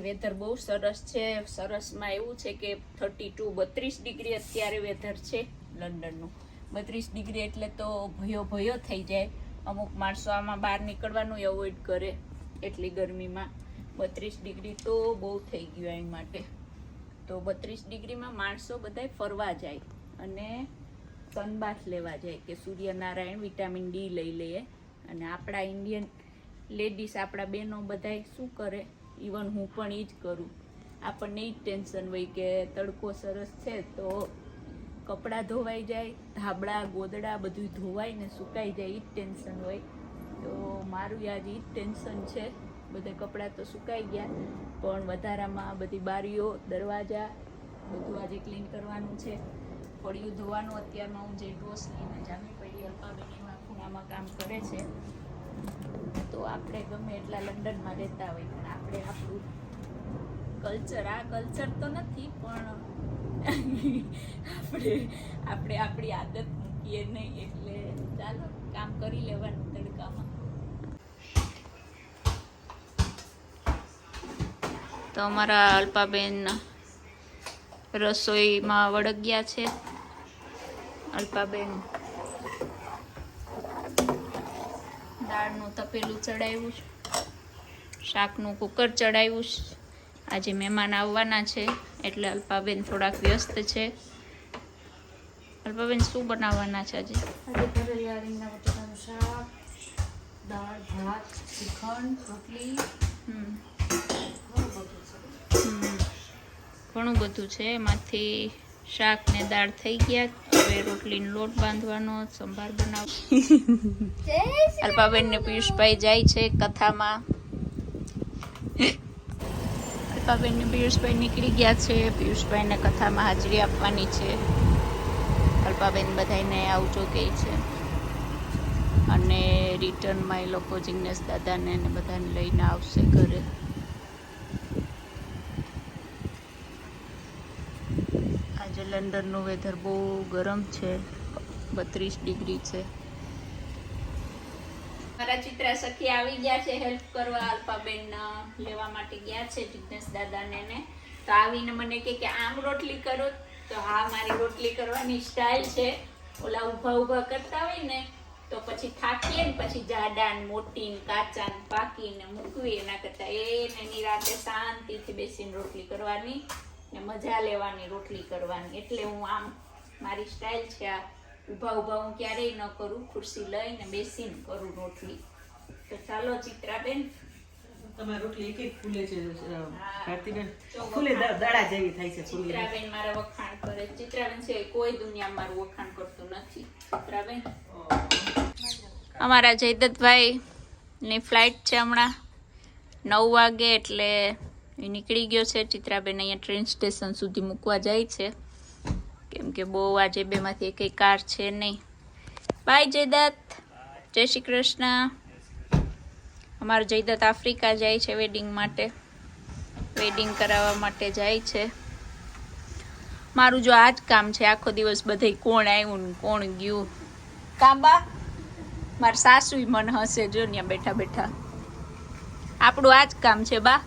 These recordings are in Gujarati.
વેધર બહુ સરસ છે. સરસમાં એવું છે કે થર્ટી ટુ બત્રીસ ડિગ્રી અત્યારે વેધર છે લંડનનું. બત્રીસ ડિગ્રી એટલે તો ભયો ભયો થઈ જાય. અમુક માણસો આમાં બહાર નીકળવાનું અવોઇડ કરે એટલી ગરમીમાં. બત્રીસ ડિગ્રી તો બહુ થઈ ગયું એની માટે. તો બત્રીસ ડિગ્રીમાં માણસો બધાય ફરવા જાય અને સનબાથ લેવા જાય કે સૂર્યનારાયણ વિટામિન ડી લઈ લઈએ. અને આપણા ઇન્ડિયન લેડીઝ આપણા બહેનો બધાય શું કરે? ઇવન હું પણ એ જ કરું. આપણને એ જ ટેન્શન હોય કે તડકો સરસ છે તો કપડાં ધોવાઈ જાય, ધાબળા, ગોદડા બધું ધોવાય ને સુકાઈ જાય એ જ ટેન્શન હોય. તો મારું આજે એ જ ટેન્શન છે. બધા કપડાં તો સુકાઈ ગયા, પણ વધારામાં બધી બારીઓ, દરવાજા બધું આજે ક્લીન કરવાનું છે. ફળિયું ધોવાનું, અત્યારમાં હું જે ડોસ લઈને જામી પડી, અલ્પાબેન એમાં ખૂણામાં કામ કરે છે. તો આપણે ગમે એટલા લંડનમાં રહેતા હોય, પણ આપણે આપણું કલ્ચર આ કલ્ચર તો નથી, પણ આપણે આપણે આપણી આદત મૂકીએ નહીં, એટલે ચાલો, કામ કરી લેવાનું તડકામાં. તો અમારા અલ્પાબેન રસોઈમાં વળગ્યા છે. અલ્પાબેન દાળનું તપેલું ચડાવ્યું છે. શાકનું કુકર ચડાવ્યું છે. આજે મહેમાન આવવાના છે. એટલે અલ્પાબેન થોડાક વ્યસ્ત છે. અલ્પાબેન શું બનાવવાના છે આજે? દાળ ભાત શ્રીખંડ રોટલી. ઘણું બધું છે. એમાંથી શાક ને દાળ થઈ ગયા. હવે રોટલીનો લોટ બાંધવાનો સંભાર બનાવ અલ્પાબેન ને પિયુષભાઈ જાય છે કથામાં. અલ્પાબેન ને પિયુષભાઈ નીકળી ગયા છે પિયુષભાઈ ને કથામાં હાજરી આપવાની છે. અલ્પાબેન બધાને આવજો કહે છે. અને રિટર્નમાં એ લોકો જિગ્નેશ દાદાને બધાને લઈને આવશે ઘરે આજે લંડનનું વેધર બહુ ગરમ છે. બત્રીસ ડિગ્રી છે. મારા ચિત્રા સખી આવી ગયા છે હેલ્પ કરવા અલ્પાબેન લેવા માટે ગયા છે, જિગ્નેશ દાદાને તો આવીને મને કે કે આમ રોટલી કરો. તો હા, મારી રોટલી કરવાની સ્ટાઇલ છે. ઓલા ઊભા ઊભા કરતા હોય ને, તો પછી થાકીએ ને, પછી જાડા ને, મોટી ને, કાચા ને, પાકી ને, મૂકવી એના કરતા. એને નિરાતે શાંતિથી બેસીને રોટલી કરવાની. ને મજા લેવાની રોટલી કરવાની. એટલે હું આમ મારી સ્ટાઇલ છે આ ઊભા ઊભા હું ક્યારેય ન કરું ખુરશી લઈને બેસીને કરું રોટલી. તો ચાલો ચિત્રાબેન. તમારી રોટલી એક એક ફૂલે છે ભારતીબેન ફૂલે વખાણ. જેવી થાય છે ચિત્રાબેન મારા વખાણ કરે. ચિત્રાબેન છે કોઈ દુનિયા મારું વખાણ કરતું નથી. ચિત્રાબેન? અમારા જયદત્તભાઈ ની ફ્લાઇટ છે હમણાં નવ વાગે એટલે એ નીકળી ગયો છે. ચિત્રાબેન અહીંયા ટ્રેન સ્ટેશન સુધી મૂકવા જાય છે. કેમ કે બહુ આજે બેમાંથી એક કાર છે નહીં. બાય જયદત્ત. જય શ્રી કૃષ્ણ. અમારો જયદત્ત આફ્રિકા જાય છે વેડિંગ માટે. વેડિંગ કરાવવા માટે જાય છે. મારું જો આ જ કામ છે, આખો દિવસ બધે કોણ આવ્યું કોણ ગયું? કાંબા, મારા સાસુય મન હશે જો ત્યાં બેઠા બેઠા. આપણું આ જ કામ છે, બા.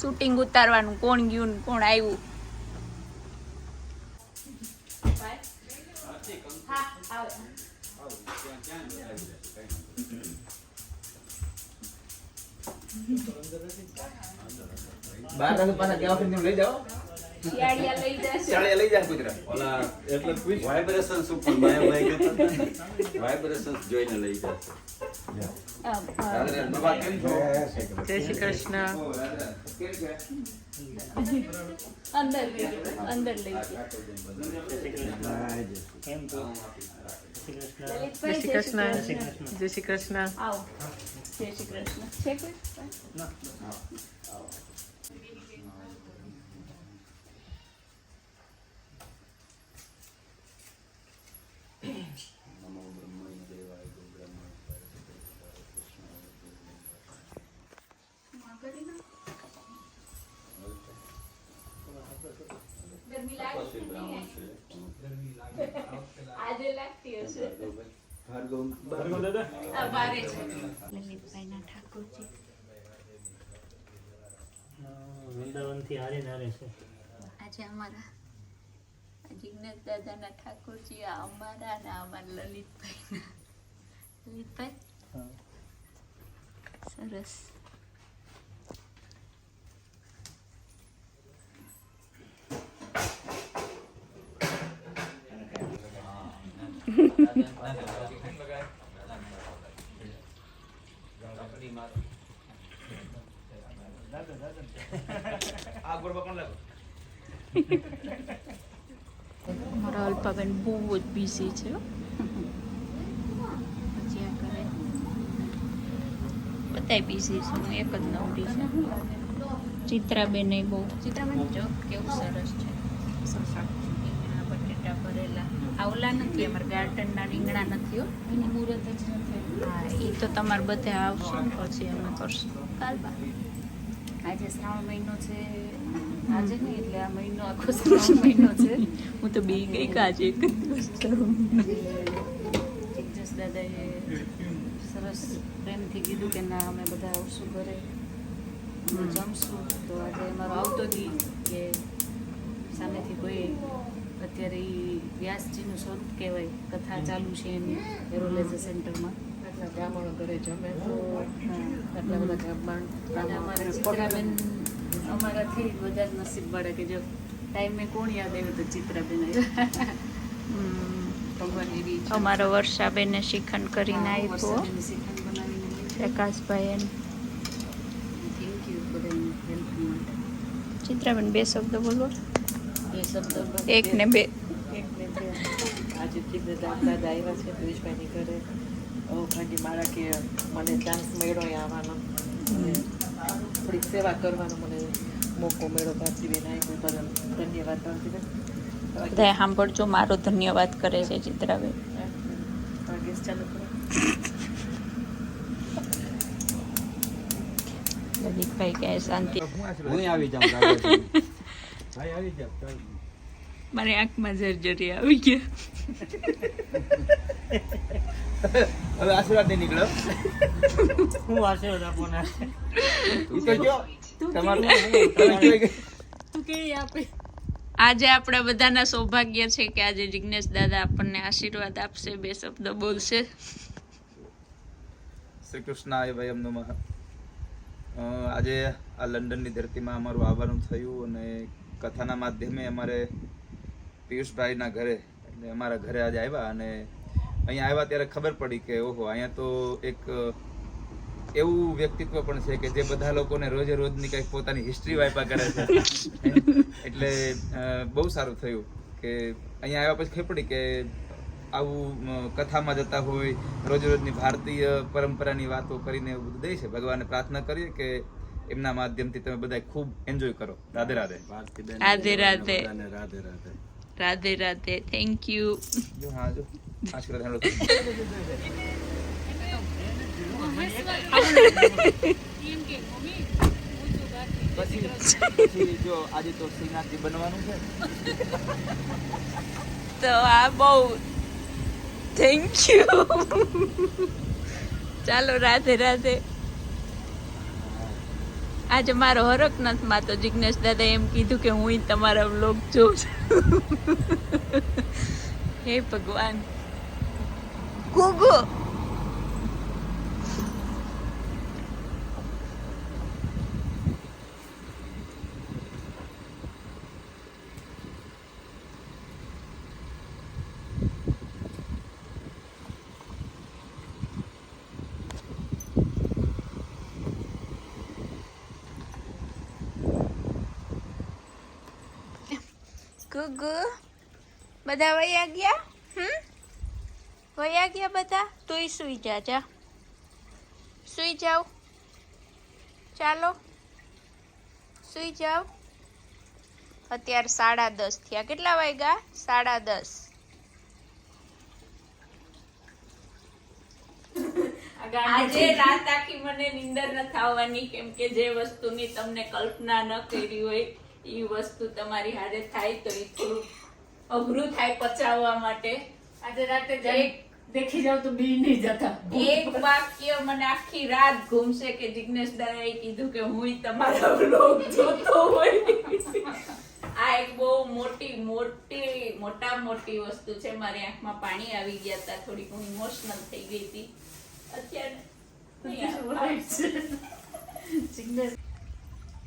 શૂટિંગ ઉતારવાનું કોણ ગયું કોણ આવ્યું? વાઇબ્રેશન જોઈને લઈ જશે. જય શ્રી કૃષ્ણ. અંદર લઈ અંદર લઈ જય શ્રી કૃષ્ણ. જય શ્રી કૃષ્ણ જય શ્રી કૃષ્ણ છે કોઈ વૃંદાવનથી હારે નારે છે. આજે અમારા જિજ્ઞેશ દાદાના ઠાકોરજી અમારા અને અમારા લલિતભાઈ? લલિતભાઈ સરસ. મારા અલ્પાબેન બહુ જ બિઝી છે પછી કરે. બધાય બિઝી છે હું એક જ નવરી છું. ચિત્રાબેન એ બહુ. ચિત્રાબેન જો કેવું સરસ છે. રીંગણા બટેટા ભરેલા. આવલા નથી અમારા ગાર્ડનના રીંગણા નથી હો. એની મુહૂર્ત જ નથી. હા એ તો તમારે બધા આવશે પછી અમે કરશું. કાલબા આજે શ્રાવણ મહિનો છે. આજે નહીં એટલે આ મહિનો આખો શ્રાવણ મહિનો છે. હું તો બે ગઈ કાજે એક જ દિવસ. કરું. જગદીશ દાદાએ સરસ પ્રેમથી કીધું કે ના અમે બધા આવશું ઘરે. અમે જમશું. તો આજે અમારો આવતો હતી કે સામેથી કોઈ અત્યારે એ વ્યાસજીનું સ્વરૂપ કહેવાય કથા ચાલુ છે એની એરોલેઝર સેન્ટરમાં. બ્રાહ્મણો ઘરે જમે તો આટલા બધા બ્રાહ્મણ અને અમારા ચિત્રાબેન અમારાથી વધારે નસીબ પડે કે જો ટાઈમે કોણ યાદ આવ્યું તો ચિત્રાબેન અમારો વર્ષાબેને શિખંડ કરીને આપ્યો. પ્રકાશભાઈ ચિત્રાબેન બે શબ્દ બોલો. બે શબ્દ એક ને બે. એક ને બે. આજે દાદા આવ્યા છે પિયુષભાઈની ઘરે. ભાજી મારા કે મને ચાન્સ મળ્યો અહીંયા આવવાનો. થોડીક સેવા કરવાનો મને મોકો મળ્યો ભારતીબેન બદલ ધન્યવાદ ભારતીબેન બધા સાંભળજો મારો ધન્યવાદ કરે છે ચિત્રાબેન. ગેસ ચાલુ કરો. લલિતભાઈ કહે શાંતિ. હું આવી જાઉં ભાઈ આવી જાવ મારી આંખમાં જર્જરી આવી ગયા હવે આશીર્વાદ નહીં નીકળો. હું આશીર્વાદ આપવાના ઈ તો જો તમારું. તું કે આપે? આજે આપણા બધાના સૌભાગ્ય છે કે આજે જિજ્ઞેશ દાદા આપણને આશીર્વાદ આપશે બે શબ્દ બોલશે. શ્રી કૃષ્ણાય વયમ નમઃ. અ, આજે આ લંડનની ધરતીમાં અમારું આવવાનું થયું અને કથાના માધ્યમે અમારે પિયુષભાઈના ઘરે એટલે અમારા ઘરે આજે આવ્યા અને અહીંયા આવ્યા ત્યારે ખબર પડી કે ઓહો અહીંયા તો એક એવું વ્યક્તિત્વ પણ છે કે જે બધા લોકોને રોજે રોજની કંઈક પોતાની હિસ્ટ્રી વાઇપા કરે છે. એટલે બહુ સારું થયું કે અહીંયા આવ્યા પછી ખબર પડી કે આવું કથામાં જતા હોય રોજ રોજની ભારતીય પરંપરાની વાતો કરીને એવું બધું દે છે. ભગવાનને પ્રાર્થના કરીએ કે એમના માધ્યમથી તમે બધા ખૂબ એન્જોય કરો. રાધે રાધે. રાધે રાધે. રાધે રાધે. રાધે રાધે થેન્ક યુ તો આ બહુ થેન્ક યુ ચાલો રાધે રાધે આજે મારો હરક નથી માતો જિજ્ઞેશ દાદા એમ કીધું કે હું તમારા બ્લોગ જોઉં છું. હે ભગવાન. ગુગુ! ગુગુ. બધા વયા ગયા? હમ? વયા ગયા બધા? તોય સુઈ જા સુઈ જાઓ. ચાલો. સુઈ જાઓ. અત્યારે સાડા દસ થયા. કેટલા વાગ્યા? સાડા દસ. આજે રાત આખી મને નીંદર ન આવવાની, કેમ કે જે વસ્તુની તમને કલ્પના ન કરી હોય એ વસ્તુ તમારી હારે થાય તો એ થોડું અઘરું થાય પચાવવા માટે. આજે રાતે એક દેખી જાવ તો બી નહીં જતા. એક વાક્ય મને આખી રાત ઘૂમશે કે જિગ્નેશ દાદાએ કીધું કે હું તમારા બ્લોગ જોતો હોય. આ એક બહુ મોટી મોટી મોટા મોટી વસ્તુ છે. મારી આંખમાં પાણી આવી ગયા હતા. થોડીક હું ઇમોશનલ થઈ ગઈ હતી. અત્યારે. સિગ્નલ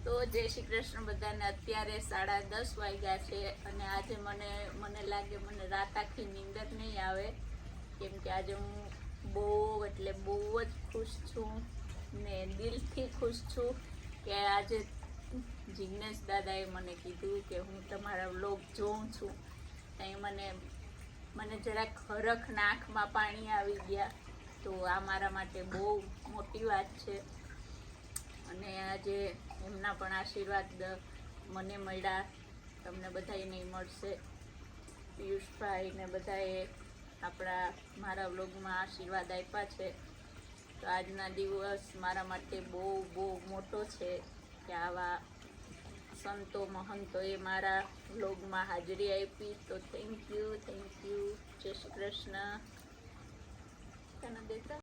તો જય શ્રી કૃષ્ણ બધાને. અત્યારે સાડા દસ વાગ્યા છે અને આજે મને મને લાગે મને રાત આખી નીંદર નહીં આવે. કેમ કે આજે હું બહુ, એટલે બહુ જ ખુશ છું ને દિલથી ખુશ છું કે આજે જિજ્ઞેશ દાદાએ મને કીધું કે હું તમારા વ્લોગ જોઉં છું. ત્યાં મને મને જરાક હરખ નાકમાં પાણી આવી ગયા. તો આ મારા માટે બહુ મોટી વાત છે. અને આજે એમના પણ આશીર્વાદ મને મળ્યા. તમને બધાને મળશે. પિયુષભાઈ ને બધાએ આપણા, મારા વ્લોગમાં આશીર્વાદ આપ્યા છે. તો આજના દિવસ મારા માટે બહુ બહુ મોટો છે કે આવા સંતો, મહંતોએ મારા વ્લોગમાં હાજરી આપી. તો થેન્ક યુ થેન્ક યુ જય શ્રી કૃષ્ણ. દેતા